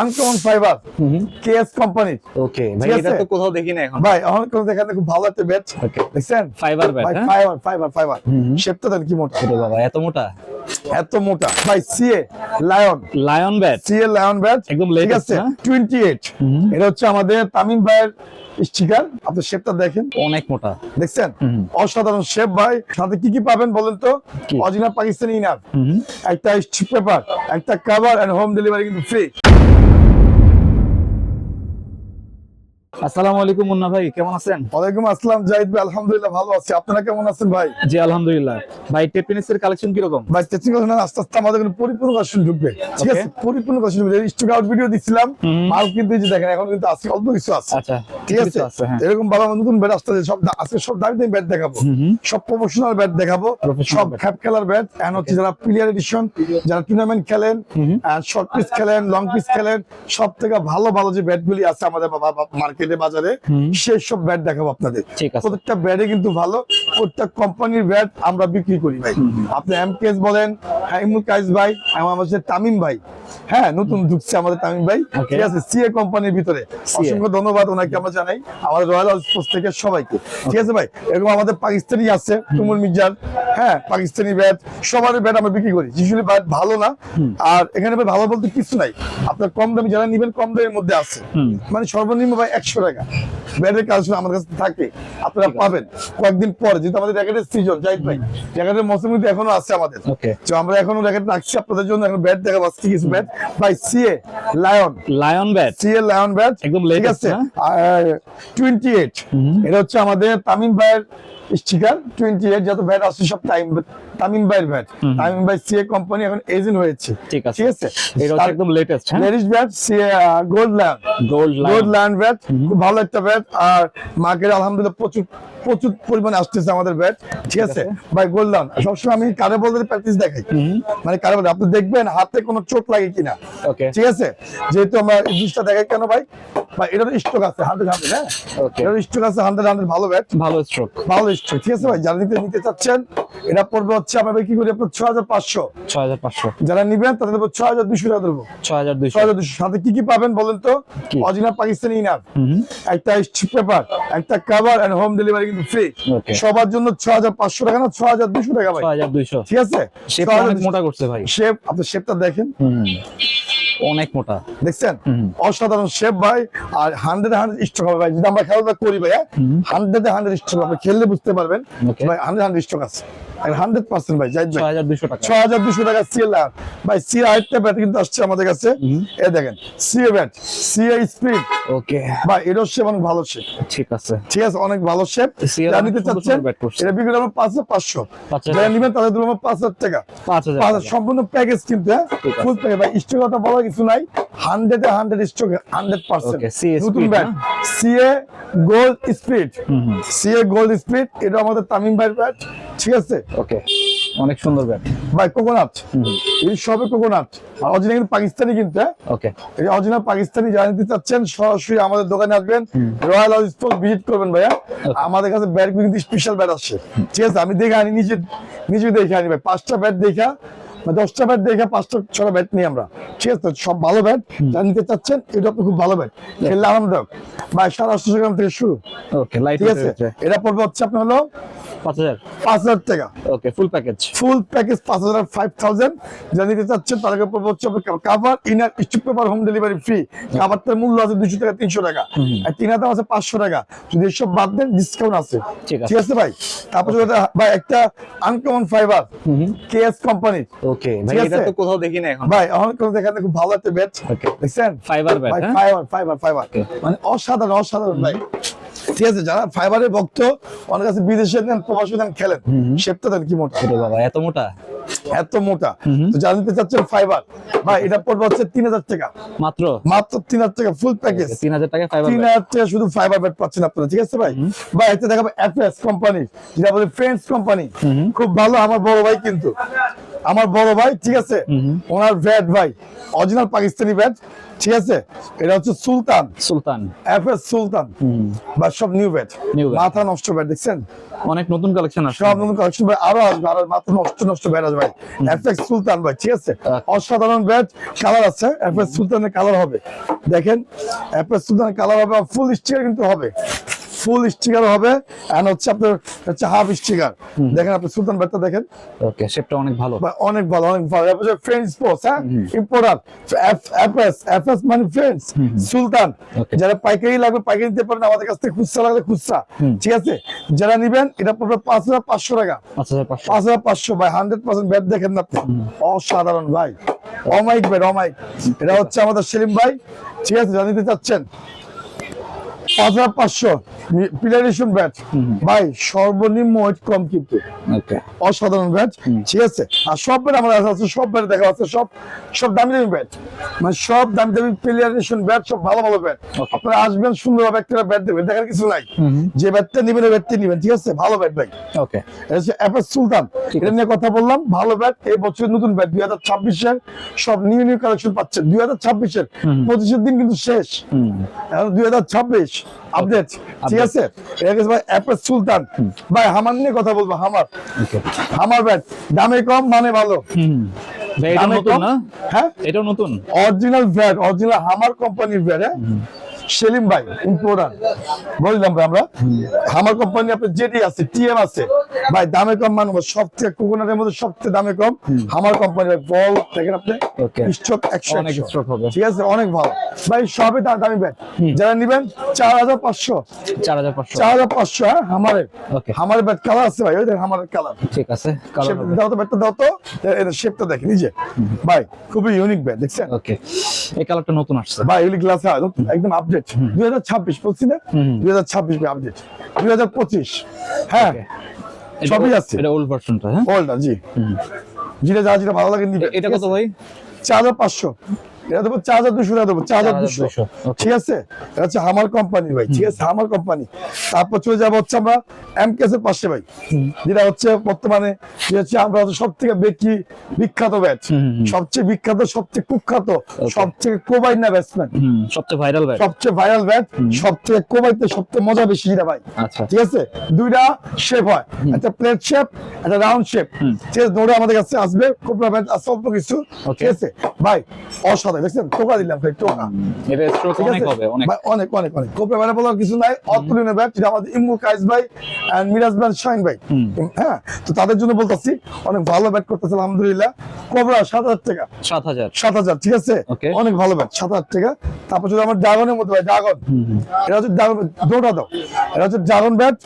Uncommon fiber KS company okay ভাই এটা তো কোথাও দেখি না এখন। ভাই এখন কোন দেখাতে খুব ভালো একটা ব্যাট ওকে দেখছেন? Fiber bat fiber fiber fiber শেপটা দেন কি মোটা? বাবা এত মোটা? এত মোটা। ভাই CA lion lion bat CA lion bat একদম ঠিক আছে? হ্যাঁ? 28 এটা হচ্ছে আমাদের তামিম ভাইয়ের স্টিকার আপনি শেপটা দেখেন। অনেক মোটা। দেখছেন? অসাধারণ শেপ ভাই। সাথে কি কি পাবেন বলেন তো? অরিজিনাল পাকিস্তানি ইনার একটা পেপার একটা কভার এন্ড হোম ডেলিভারি কিন্তু ফ্রি আসসালামু আলাইকুম মুন্না ভাই কেমন আছেন? ওয়ালাইকুম আসসালাম জাহিদ ভাই আলহামদুলিল্লাহ ভালো আছি। আপনারা কেমন আছেন ভাই? জি আলহামদুলিল্লাহ। ভাই টেপিনিসের কালেকশন কি রকম ভাই টেচিং করছেন আস্তে আস্তে আমাদের পরিপূর্ণ কালেকশন ঢুকবে। ঠিক আছে? পরিপূর্ণ কালেকশন ঢুকবে। স্টক আউট ভিডিও দিছিলাম মাল কিন্তু এই যে দেখেন এখন কিন্তু আছে অল্প কিছু আছে। আচ্ছা ঠিক আছে? হ্যাঁ। এরকম বাবা নতুন ব্যাট সব আজকে সব দামি দামি ব্যাট দেখাবো। সব প্রফেশনাল ব্যাট দেখাবো। সব খ্যাপ খেলার ব্যাট এন্ড হচ্ছে যারা প্লেয়ার এডিশন যারা টুর্নামেন্ট খেলেন শর্ট পিস খেলেন লং পিস খেলেন সব থেকে ভালো ভালো যে ব্যাট গুলি আছে আমাদের মার্কেটে বাজারে সেই সব ব্যাট দেখাবো আপনাদের। প্রত্যেকটা ব্যাটে কিন্তু ভালো প্রত্যেক কোম্পানির ব্যাট আমরা বিক্রি করি ভাই। আপনি এম কেস বলেন হাইমুল কাইস ভাই আমাদের তামিম ভাই। হ্যাঁ নতুন ঢুকছে আমাদের তামিম ভাই। ঠিক আছে সিএ কোম্পানির ভিতরে। অসংখ্য ধন্যবাদ ওনাকে আমরা জানাই আমাদের রয়্যাল স্পোর্টস থেকে সবাইকে। ঠিক আছে ভাই এরকম আমাদের পাকিস্তানি আছে তুমুল মির্জার। হ্যাঁ পাকিস্তানি ব্যাট সবার ব্যাট আমরা বিক্রি করি। ইউজুয়ালি ব্যাট ভালো না আর এখানে ভালো বলতে কিছু নাই। আপনার কম দামি যারা নিবেন কম দামের মধ্যে আছে। মানে সর্বনিম্ন ভাই একশো টাকা। ব্যাটের কাজ আমার কাছে থাকে। আপনারা পাবেন। কয়েকদিন পরে যেহেতু আমাদের র্যাকেটের সিজন জাহিদ ভাই র্যাকেটের মৌসুম কিন্তু এখনও আছে আমাদের। তো আমরা এখনও র্যাকেট রাখছি আপনাদের জন্য। এখন ব্যাট দেখা পাচ্ছি কিছু ব্যাট। ভাই CA lion lion bat CL lion bat একদম ঠিক latest, আছে? টোয়েন্টি এইট এটা হচ্ছে আমাদের তামিম ভাইয়ের স্টিকার টোয়েন্টি এইট যত ব্যাট আসছে সব time, but তামিম ভাইয়ের ব্যাট তামিম ভাই সিএ কোম্পানি এখন এজেন্ট হয়েছে। ঠিক আছে। ঠিক আছে? এটা হচ্ছে একদম latest ladies bat CA gold land gold gold land bat খুব ভালো একটা ব্যাট আর মার্কেটে আলহামদুলিল্লাহ প্রচুর প্রচুর পরিমাণে আসতেছে আমাদের ব্যাট ঠিক আছে? ভাই গোল্ড ল্যান্ড সবসময় আমি কারে বলতে প্র্যাকটিস দেখাই। মানে কারে বলতে আপনি দেখবেন হাতে কোনো চোট লাগে কিনা। ওকে ঠিক আছে? যেহেতু আমরা জিনিসটা দেখাই কেন ভাই? ভাই এটার স্টক আছে হান্ড্রেড হান্ড্রেড হ্যাঁ? এটার স্টক আছে হান্ড্রেড হান্ড্রেড ভালো ব্যাট ভালো স্ট্রোক ভালো স্ট্রোক ঠিক আছে ভাই? যারা নিতে নিতে চাচ্ছেন এটা পড়বে কি করি আপনার ছয় হাজার পাঁচশো। ছয় হাজার পাঁচশো। যারা নিবেন তাদের দেবো ছয় হাজার দুশো টাকা দেবো। ছয় হাজার দুইশো। ছয় হাজার দুশো সাথে কি কি পাবেন বলেন তো? অরিজিনাল পাকিস্তানি ইনার একটা পেপার একটা কভার এন্ড হোম ডেলিভারি কিন্তু ফ্রি সবার জন্য ছয় হাজার পাঁচশো টাকা না ছয় হাজার দুশো টাকা ভাই? ছয় হাজার দুইশো। ঠিক আছে? মোটা করছে ভাই। শেপ আপনি শেপটা দেখেন। অনেক মোটা। দেখছেন? অসাধারণ শেপ ভাই। আর হান্ড্রেড হান্ড্রেড স্টক হবে ভাই। যদি আমরা খেলাধুলা করি ভাই হান্ড্রেড হান্ড্রেড স্টক হবে খেললে বুঝতে পারবেন. ভাই হান্ড্রেড হান্ড্ড স্টক আছে। হান্ড্রেড পার্সেন্ট ভাই যাই ছয় হাজার দুইশো টাকা। ছয় হাজার দুশো টাকা সিএল ভাই সি আরেকটা ব্যাট কিন্তু আসছে আমাদের কাছে। এ দেখেন CA bat CA speed okay. ভাই এটার শেপ অনেক ভালো শেপ ঠিক আছে। ঠিক আছে অনেক ভালো শেপ নিতে চাচ্ছেন এটা বিক্রি করব পাঁচ হাজার পাঁচশো। যারা নিবেন তাদের দেবো পাঁচ হাজার টাকা। পাঁচ হাজার সম্পূর্ণ প্যাকেজ কিন্তু হ্যাঁ। ফুল প্যাকেজ ভাই কথা বলার কিছু নাই। Hundred hundred stock hundred percent. নতুন bat. CA gold speed CA gold speed এটা আমাদের তামিম ভাইয়ের ব্যাট ঠিক আছে? ওকে অনেক সুন্দর ব্যাট। ভাই কোকোনাট এই সবে কোকোনাট আর অরিজিনাল কিন্তু পাকিস্তানি কিন্তু হ্যাঁ? ওকে এই অরিজিনাল পাকিস্তানি যারা নিতে চাচ্ছেন সরাসরি আমাদের দোকানে আসবেন। রয়্যাল হাউস স্পোর্ট ভিজিট করবেন ভাইয়া। আমাদের কাছে ব্যাট কিন্তু স্পেশাল ব্যাট আসছে। ঠিক আছে? আমি দেখে আনি নিজে নিজে দেখে আনি ভাই। পাঁচটা ব্যাট দেখা দশটা ব্যাট দেখে পাঁচটা ছটা ব্যাট নিই আমরা। ঠিক আছে? সব ভালো ব্যাট যারা নিতে চাচ্ছেন এটা আপনি খুব ভালো ব্যাট খেললে আরামদায়ক। ভাই সাড়ে আটশো গ্রাম থেকে শুরু। ওকে ঠিক আছে? এটা পড়বে হচ্ছে আপনার হলো পাঁচ হাজার। পাঁচ হাজার টাকা। ওকে ফুল প্যাকেজ ফুল প্যাকেজ পাঁচ হাজার ফাইভ থাউজেন্ড যা নিতে চাচ্ছেন তার আগে পড়বে হচ্ছে কাভার ইনার স্টিপ পেপার হোম ডেলিভারি ফ্রি কাভারটার মূল্য আছে দুশো টাকা তিনশো টাকা। আর তিন হাজার আছে পাঁচশো টাকা। যদি এসব বাদ দেন ডিসকাউন্ট আছে। ঠিক আছে। ভাই? তারপর ভাই একটা uncommon fiber KS company okay ভাই এটা তো কোথাও দেখি না এখন। ভাই এখন কোন দেখাতে খুব ভালো একটা ব্যাট Okay. দেখছেন? Fiber bat fiber fiber fiber মানে অসাধারণ অসাধারণ ভাই। ঠিক আছে যারা ফাইবারের ভক্ত অনেক কাছে বিদেশে নেন প্রবাসী নেন খেলেন। শেপটা দেন কি মোটা? বাবা এত মোটা? এত মোটা। তো যারা নিতে চাচ্ছেন ফাইবার ভাই এটা পড়বে হচ্ছে তিন হাজার টাকা। মাত্র? মাত্র তিন হাজার টাকা ফুল প্যাকেজ তিন হাজার টাকা ফাইবার তিন হাজার টাকা শুধু ফাইবার ব্যাট পাচ্ছেন আপনারা ঠিক আছে ভাই? ভাই এটা দেখাবো এফএস কোম্পানি যেটা বলে ফ্রেন্ডস কোম্পানি খুব ভালো আমার বড় ভাই কিন্তু। আমার বড় ভাই ঠিক আছে? ওনার ব্যাট ভাই অরিজিনাল পাকিস্তানি ব্যাট ঠিক আছে? এটা হচ্ছে সুলতান। সুলতান। এফ এস সুলতান বা সব নিউ ব্যাট মাথা নষ্ট ব্যাট দেখছেন? অনেক নতুন কালেকশন আসছে। সব নতুন কালেকশন ভাই আরও আসবে আরও মাত্র নষ্ট নষ্ট ব্যাট আসবে ভাই। এফ এক্স সুলতান ভাই ঠিক আছে? আচ্ছা। অসাধারণ ব্যাট কালার আছে এফ এস সুলতানের কালার হবে। দেখেন এফ এস সুলতানের কালার হবে ফুল স্টিকার কিন্তু হবে। ফুল স্টিকার হবে এন্ড হচ্ছে আপনার হচ্ছে হাফ স্টিকার। দেখেন আপনি সুলতান ব্যাটটা দেখেন। ওকে শেপটা অনেক ভালো। অনেক ভালো অনেক ভালো। এরপর হচ্ছে ফ্রেন্ড স্পোর্টস হ্যাঁ? ইম্পোর্টার এফএস এফএস মানে ফ্রেন্ডস সুলতান। যারা পাইকারি লাগবে পাইকারি নিতে পারেন আমাদের কাছ থেকে খুচরা লাগলে খুচরা। ঠিক আছে? যারা নিবেন এটা পড়বে পাঁচ হাজার পাঁচশো টাকা। পাঁচ হাজার পাঁচশো। ভাই হান্ড্রেড পার্সেন্ট ব্যাট দেখেন না আপনি। অসাধারণ ভাই। অমাইক ব্যাট অমাইক এটা হচ্ছে আমাদের সেলিম ভাই। ঠিক আছে? জানিতে চাচ্ছেন পাঁচ হাজার পাঁচশো পিলারেশন ব্যাট ভাই সর্বনিম্ন ওয়েট কম কিন্তু। অসাধারণ ব্যাট ঠিক আছে? আর সব ব্যাট আমার আছে সব ব্যাট দেখা যাচ্ছে সব সব দামি দামি ব্যাট মানে সব দামি দামি প্লেয়ারেশন ব্যাট সব ভালো ভালো ব্যাট. আপনারা আসবেন সুন্দরভাবে একটা ব্যাট দেবেন দেখার কিছু নাই। যে ব্যাটটা নেবেন ওই ব্যাটটা নেবেন ঠিক আছে? ভালো ব্যাট ভাই। ওকে। এটা হচ্ছে সুলতান। এটা নিয়ে কথা বললাম ভালো ব্যাট এই বছরের নতুন ব্যাট দুই হাজার ছাব্বিশের সব নিউ নিউ কালেকশন পাচ্ছেন। দুই হাজার ছাব্বিশের পঁচিশের দিন কিন্তু শেষ। এখন দুই হাজার ছাব্বিশ। আপডেট ঠিক আছে? হচ্ছে ভাই এফএস সুলতান। ভাই হামার নিয়ে কথা বলব হামার। হামার ব্যাট দামে কম মানে ভালো। এটা নতুন না? হ্যাঁ? এটা নতুন? অরিজিনাল ব্যাট অরিজিনাল হামার কোম্পানির ব্যাট হ্যাঁ? সেলিম ভাই ইম্পোর্টার বললাম ভাই আমরা। আমার কোম্পানি আপনার জেডি আছে টিএম আছে। ভাই দামে কম মানবো সবচেয়ে কোকোনাটের মধ্যে সবচেয়ে দামে কম। হামার কোম্পানি বল দেখেন আপনি। স্টক একশো অনেক stock হবে। ঠিক আছে অনেক ভালো। ভাই সবই দামি ব্যাট যারা নিবেন চার হাজার পাঁচশো। চার হাজার পাঁচশো। চার হাজার পাঁচশো হ্যাঁ Okay. হামারের ব্যাট কালার আছে ভাই ওই দেখ আমার কালার ঠিক আছে দাও তো ব্যাটটা দাও তো। শেপটা দেখ নিজে ভাই খুবই ইউনিক ব্যাট দেখছেন? ওকে এই কালারটা নতুন আসছে। ভাই এগুলি গ্লাস একদম আপডেট দুই হাজার ছাব্বিশ বলছি না? দুই হাজার ছাব্বিশ আপডেট দুই হাজার পঁচিশ। হ্যাঁ সবই আছে। এটা ওল্ড ভার্সনটা হ্যাঁ? ওল্ড জি। যেটা যা যেটা ভালো লাগে এটা কত ভাই? চার হাজার পাঁচশো। এটা দেবো চার হাজার দুশো দেবো চার হাজার দুশো ঠিক আছে? এটা হচ্ছে আমার কোম্পানি ভাই ঠিক আছে? আমার কোম্পানি তারপর চলে যাব হচ্ছে আমরা এম কেসের পাশে ভাই। যেটা হচ্ছে বর্তমানে হচ্ছে আমরা সব থেকে বেশি বিখ্যাত ব্যাচ। সবচেয়ে বিখ্যাত সবচেয়ে কুখ্যাত সবচেয়ে কোবাইন না ব্যাটসম্যান সবচেয়ে ভাইরাল ব্যাট সবচেয়ে ভাইরাল ব্যাট সবচেয়ে কোবাইতে সবচেয়ে মজা বেশি যেটা ভাই। আচ্ছা। ঠিক আছে? দুইটা শেপ হয়। একটা প্লেট শেপ একটা রাউন্ড শেপ ঠিক আছে? দৌড়ে আমাদের কাছে আসবে কোবরা ব্যাট আছে অল্প কিছু। ঠিক আছে? ভাই অসাধারণ। দেখছেন? টোকা দিলাম ভাই টোকা। এটা স্ট্রোক অনেক হবে অনেক। ভাই, অনেক অনেক অনেক। বলার কিছু নাই। অতুলনীয় ব্যাট যেটা আমাদের ইমু কাইস ভাই এন্ড মিরাজ শাইন ভাই। হ্যাঁ? তো তাদের জন্য বলতেছি অনেক ভালো ব্যাট করতেছে আলহামদুলিল্লাহ। কোবরা সাত হাজার টাকা। সাত হাজার। সাত হাজার ঠিক আছে? অনেক ভালো ব্যাট সাত হাজার টাকা। তারপর যদি আমার ড্রাগনের মধ্যে ভাই ড্রাগন এটা হচ্ছে ড্রাগন দাও। এটা হচ্ছে ড্রাগন ব্যাট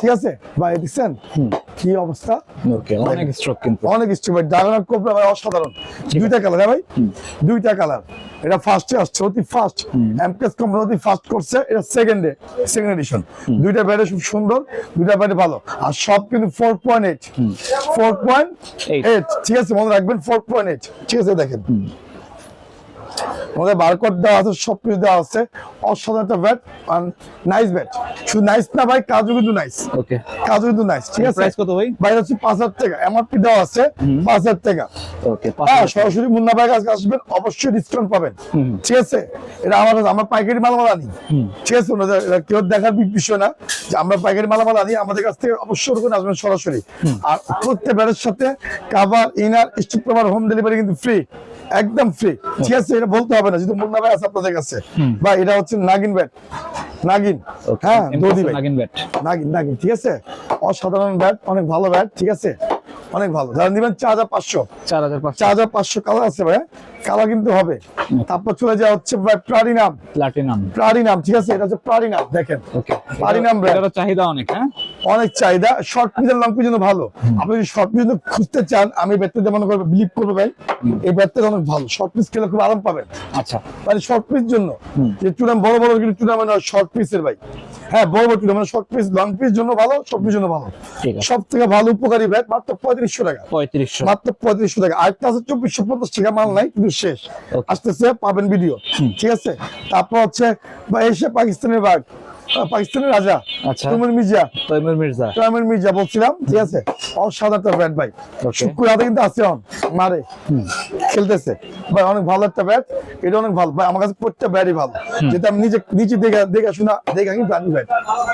ঠিক আছে? ভাই দেখছেন? কি অবস্থা? ওকে অনেক স্ট্রোক কিন্তু। অনেক স্ট্রিক ভাই। ড্রাগন আর কোবরা ভাই অসাধারণ। দুইটা কালার হ্যাঁ ভাই? দুইটা কালার এটা ফার্স্টে আসছে অতি ফার্স্ট এমকেস কোম্পানি অতি ফার্স্ট করছে এটা সেকেন্ডে সেকেন্ড এডিশন দুইটা ব্যাটে খুব সুন্দর দুইটা ব্যাটে ভালো। আর সব কিন্তু four point eight four point eight ঠিক আছে মনে রাখবেন ফোর পয়েন্ট এইট ঠিক আছে দেখেন। আমাদের বারকোড দেওয়া আছে সব কিছু দেওয়া আছে। অসাধারণ একটা ব্যাট নাইস ব্যাট শুধু নাইস না ভাই কাজও কিন্তু নাইস ওকে কাজও কিন্তু নাইস ঠিক আছে? প্রাইস কত ভাই? বাইরে হচ্ছে পাঁচ হাজার টাকা। এমআরপি দেওয়া আছে পাঁচ হাজার টাকা। ওকে হ্যাঁ সরাসরি মুন্না ভাই কাছে আসবেন অবশ্যই ডিসকাউন্ট পাবেন। ঠিক আছে? এটা আমার আমার পাইকারি মালামাল আনি। ঠিক আছে? কেউ দেখার বিষয় না যে আমরা পাইকারি মালামাল আনি আমাদের কাছ থেকে অবশ্যই ওরকম আসবেন সরাসরি। আর প্রত্যেক সাথে cover inner cover home delivery কিন্তু ফ্রি একদম ফ্রি ঠিক আছে? এটা বলতে হবে না যেহেতু মুন্না ভাই আছে আপনাদের কাছে। বা এটা হচ্ছে নাগিন ব্যাট নাগিন হ্যাঁ দৌদি ভাই নাগিন ব্যাট নাগিন নাগিন ঠিক আছে? অসাধারণ ব্যাট অনেক ভালো ব্যাট ঠিক আছে? অনেক ভালো। যারা দিবেন চার হাজার পাঁচশো। চার হাজার চার হাজার পাঁচশো কালার আছে ভাই কালার কিন্তু হবে। তারপর চলে যাওয়া হচ্ছে ভাই প্লাটিনাম প্লাটিনাম প্লাটিনাম ঠিক আছে? এটা হচ্ছে প্লাটিনাম দেখেন। ওকে প্লাটিনাম চাহিদা অনেক হ্যাঁ? অনেক চাহিদা শর্ট পিস আর লং জন্য ভালো। আপনি যদি শর্ট পিস খুঁজতে চান আমি ব্যাটটা মনে করব বিলিভ করব ভাই। এই ব্যাটটা অনেক ভালো। শর্ট পিস খেলে খুব আরাম পাবেন। আচ্ছা। মানে শর্ট পিস জন্য যে টুর্নামেন্ট বড় বড় কিন্তু টুর্নামেন্ট শর্ট পিসের ভাই। হ্যাঁ বড় বড় tournament short piece long piece জন্য ভালো সব পিস জন্য ভালো। সব থেকে ভালো উপকারী ব্যাট মাত্র পঁয়ত্রিশশো টাকা। পঁয়ত্রিশশো। মাত্র পঁয়ত্রিশশো টাকা। আরেকটা আছে চব্বিশশো পঞ্চাশ টাকা মাল নাই কিন্তু শেষ। আসতেছে পাবেন ভিডিও ঠিক আছে? তারপর হচ্ছে এসে পাকিস্তানের বাঘ পাকিস্তানের রাজা আচ্ছা। তুমুল মির্জা। তৈমুর মির্জা। তৈমুর মির্জা বলছিলাম ঠিক আছে? অসাধারণ একটা ব্যাট ভাই। Okay. শুক্র হাতে কিন্তু আছে অন মারে। খেলতেছে। ভাই অনেক ভালো একটা ব্যাট এটা অনেক ভালো। ভাই আমার কাছে প্রত্যেকটা ব্যাটই ভালো। যেটা আমি নিজে নিজে দেখে দেখে শোনা দেখে কিন্তু আমি ব্যাট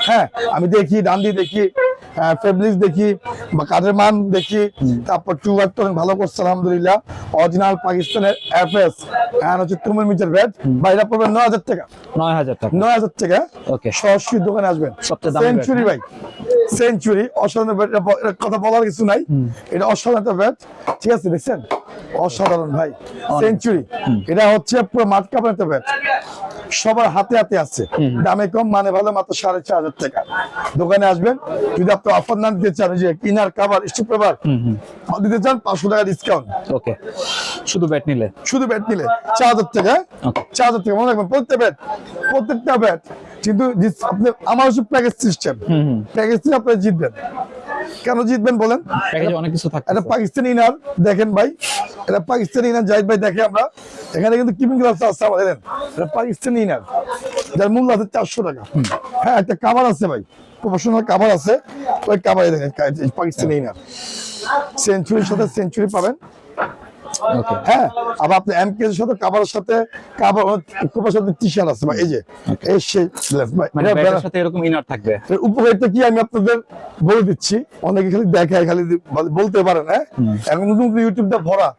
হ্যাঁ আমি দেখি ডান দিয়ে দেখি। ফেব্রিক্স দেখি বা কাঠের মান দেখি তারপর টু তো অনেক ভালো করছে আলহামদুলিল্লাহ। অরিজিনাল পাকিস্তানের এফএস হ্যাঁ হচ্ছে তুমুল মির্জার ব্যাট এটা পড়বে নয় হাজার টাকা। নয় হাজার টাকা। নয় হাজার টাকা। Okay. সরাসরি দোকানে আসবেন। সেঞ্চুরি ভাই। সেঞ্চুরি অসাধারণ ব্যাট কথা বলার কিছু নাই। এটা অসাধারণ একটা ব্যাট ঠিক আছে দেখছেন? অসাধারণ ভাই। সেঞ্চুরি এটা হচ্ছে পুরো মাঠ কাপড় একটা ব্যাট সবার হাতে হাতে আছে। দামে কম মানে ভালো মাত্র সাড়ে চার হাজার টাকা। দোকানে আসবেন যদি আপনি অফার না দিতে চান যে কিনার কাভার স্টুপ পেপার দিতে চান পাঁচশো টাকা ডিসকাউন্ট ওকে। শুধু ব্যাট নিলে? শুধু ব্যাট নিলে। চার হাজার টাকা চার হাজার টাকা মনে রাখবেন প্রত্যেক ব্যাট প্রত্যেকটা ব্যাট কিন্তু আপনি আমার হচ্ছে প্যাকেজ সিস্টেম প্যাকেজ আপনি জিতবেন। কেন জিতবেন বলেন? প্যাকেজে অনেক কিছু থাকে এটা পাকিস্তানি ইনার দেখেন ভাই। এটা পাকিস্তানি ইনার জাহিদ ভাই দেখে আমরা। এখানে কিন্তু কিপিং গ্লাস আছে আমাদের এটা পাকিস্তানি ইনার। যার মূল্য আছে চারশো টাকা। হ্যাঁ একটা কাভার আছে ভাই। প্রফেশনাল কাভার আছে। ওই কাভারে দেখেন পাকিস্তানি ইনার। সেঞ্চুরির সাথে সেঞ্চুরি পাবেন। হ্যাঁ আবার আপনি এম সাথে কাভারের সাথে কাভার কোপার সাথে টি শার্ট আছে ভাই এই যে এই সেই মানে সাথে এরকম ইনার থাকবে? উপকারিতা কি আমি আপনাদের বলে দিচ্ছি অনেকে খালি দেখায় খালি বলতে পারে না এখন নতুন ইউটিউবটা ভরা।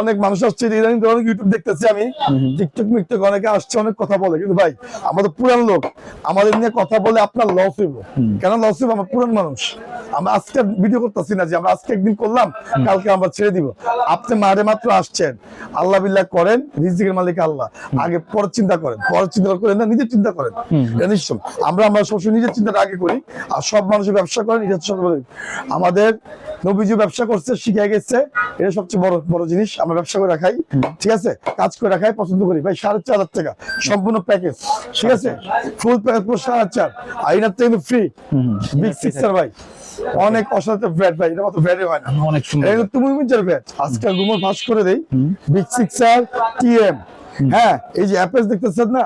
অনেক মানুষ আসছে ইদানিং অনেক ইউটিউব দেখতেছি আমি। টিকটক মিকটক অনেকে আসছে অনেক কথা বলে। কিন্তু ভাই আমাদের পুরান লোক আমাদের নিয়ে কথা বলে আপনার লস হইব। কেন লস হইব? আমরা পুরান মানুষ। আমরা আজকে ভিডিও করতেছি না যে আমরা আজকে একদিন করলাম কালকে আমরা ছেড়ে দিব। আপনি মারে মাত্র আসছেন। আল্লাহ বিল্লাহ করেন রিজিকের মালিক আল্লাহ। আগে পরের চিন্তা করেন পরের চিন্তা করেন না নিজের চিন্তা করেন। নিশ্চয়। আমরা আমরা সবসময় নিজের চিন্তাটা আগে করি আর সব মানুষের ব্যবসা করেন নিজের আমাদের নবীজি ব্যবসা করছে শিখে গেছে এটা সবচেয়ে বড় বড় জিনিস আমরা ব্যবসা করে রাখাই ঠিক আছে? কাজ করে রাখাই পছন্দ করি। ভাই সাড়ে চার হাজার টাকা সম্পূর্ণ প্যাকেজ ঠিক আছে? ফুল প্যাকেজ পুরো সাড়ে চার। আইনার থেকে কিন্তু ফ্রি বিগ সিক্সার ভাই। অনেক অসাধারণ ব্যাট ভাই এটা মতো ব্যাটে হয় না। অনেক সুন্দর তুমি মিটার ব্যাট আজকে গুমর ফাঁস করে দেই। বিগ সিক্সার টিএম হ্যাঁ এই যে অ্যাপেস দেখতেছেন না?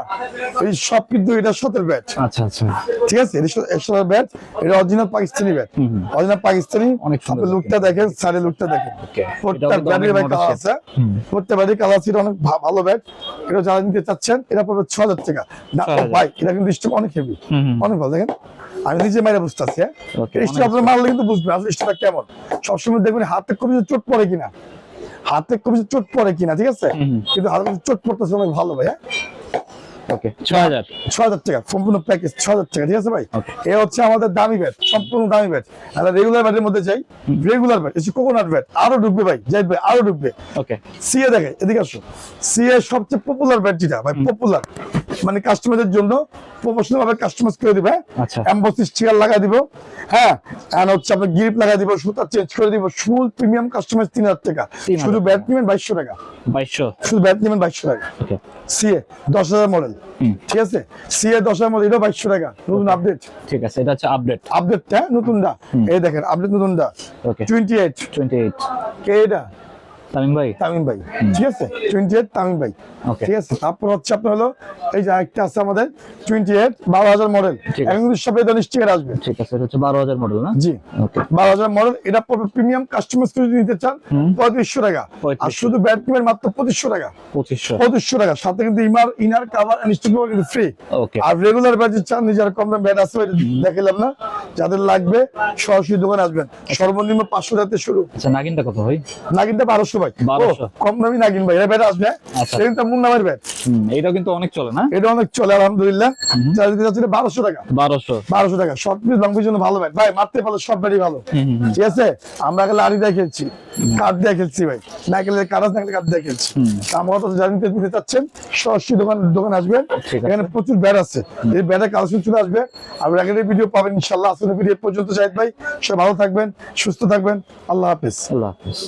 এই সব কিন্তু এটা সতের ব্যাট আচ্ছা আচ্ছা। ঠিক আছে? এটা ব্যাট এটা original Pakistani bat original Pakistani. অনেক সুন্দর লুকটা দেখেন। লুকটা দেখেন। প্রত্যেক ব্যাটের অনেক কালার আছে। প্রত্যেক ব্যাটের কালার আছে অনেক ভালো ব্যাট এটা যারা নিতে চাচ্ছেন এটা পড়বে ছ হাজার টাকা। না, 6,000 ভাই এটা কিন্তু স্টক অনেক হেভি। অনেক ভালো দেখেন? আমি নিজে মাইরে বুঝতে পারছি হ্যাঁ স্টক আপনার মারলে কিন্তু বুঝবেন আসলে স্টকটা কেমন। সবসময় দেখবেন হাতে কবি চোট পড়ে কিনা। হাতে কবি চোট পড়ে কিনা ঠিক আছে? কিন্তু হাতে চোট পড়তেছে অনেক ভালো ভাই হ্যাঁ ওকে ছয় হাজার। ছ হাজার টাকা সম্পূর্ণ প্যাকেজ ছ হাজার টাকা ঠিক আছে ভাই? এ হচ্ছে আমাদের দামি ব্যাট সম্পূর্ণ দামি ব্যাট রেগুলার ব্যাটের মধ্যে যাই রেগুলার ব্যাট এসে কোকোনাট ব্যাট আরও ঢুকবে ভাই জাহিদ ভাই আরও ঢুকবে। ওকে সিএ দেখে এদিকে আসো। সিএ সবচেয়ে পপুলার ব্যাট যেটা ভাই পপুলার মানে কাস্টমারদের জন্য প্রফেশনাল ভাবে কাস্টমাইজ করে দিবে আচ্ছা। এমবসি স্টিকার লাগাই দিব হ্যাঁ? হচ্ছে আপনার গ্রিপ দিব সুতা চেঞ্জ করে দিব ফুল প্রিমিয়াম কাস্টমাইজ টাকা। শুধু ব্যাট নেবেন টাকা। শুধু ব্যাট নেবেন টাকা। সিএ হাজার মডেল ঠিক আছে? সিএ এ দশের মডেল এটা বাইশশো টাকা। নতুন আপডেট ঠিক আছে এটা হচ্ছে আপডেট আপডেটটা নতুনটা এই দেখেন আপডেট নতুনটা টোয়েন্টি এইট টোয়েন্টি এইট কে এটা? তামিম ভাই? তামিম ভাই। ঠিক আছে? টোয়েন্টি এইট তামিম ভাই। ঠিক আছে? তারপর হচ্ছে আপনার হলো এই যে একটা আছে আমাদের টোয়েন্টি এইট বারো হাজার মডেল এখন সবাই স্টিকার আসবে। ঠিক আছে হচ্ছে বারো হাজার মডেল না? জি। বারো হাজার মডেল এটা পড়বে প্রিমিয়াম কাস্টমাইজ করে যদি নিতে চান পঁয়ত্রিশশো টাকা। আর শুধু ব্যাট মাত্র পঁচিশশো টাকা। পঁচিশশো। পঁচিশশো টাকা। সাথে কিন্তু ইমার ইনার কাভার কিন্তু ফ্রি আর রেগুলার চান নিজের কম দাম ব্যাট ওইটা দেখালাম না। যাদের লাগবে সরাসরি দোকানে আসবেন। সর্বনিম্ন পাঁচশো টাকা শুরু। আচ্ছা নাগিনটা কত ভাই? নাগিনটা বারোশো ভাই। কম দামি নাগিন ভাই এটা ব্যাট আসবে। সেদিন তো ব্যাট। হুম কিন্তু অনেক চলে না? এটা অনেক চলে আলহামদুলিল্লাহ। যারা দিতে চাচ্ছিল বারোশো টাকা। বারোশো। বারোশো টাকা। শর্ট পিস লং জন্য ভালো ব্যাট। ভাই মারতে পারলে সব ব্যাটই ভালো। ঠিক আছে? আমরা আগে লাড়ি দিয়ে খেলছি। কাঠ দিয়ে খেলছি ভাই। না কারাজ না কাঠ দিয়ে খেলছি। তা আমার কথা নিতে নিতে চাচ্ছেন সরাসরি দোকান দোকান আসবেন এখানে প্রচুর ব্যাট আছে। এই ব্যাটের কালেকশন চলে আসবে। আর আগের ভিডিও পাবেন ইনশাল্লাহ আসলে ভিডিও পর্যন্ত ভাই। সবাই ভালো থাকবেন সুস্থ থাকবেন। আল্লাহ হাফেজ। আল্লাহ হাফিজ।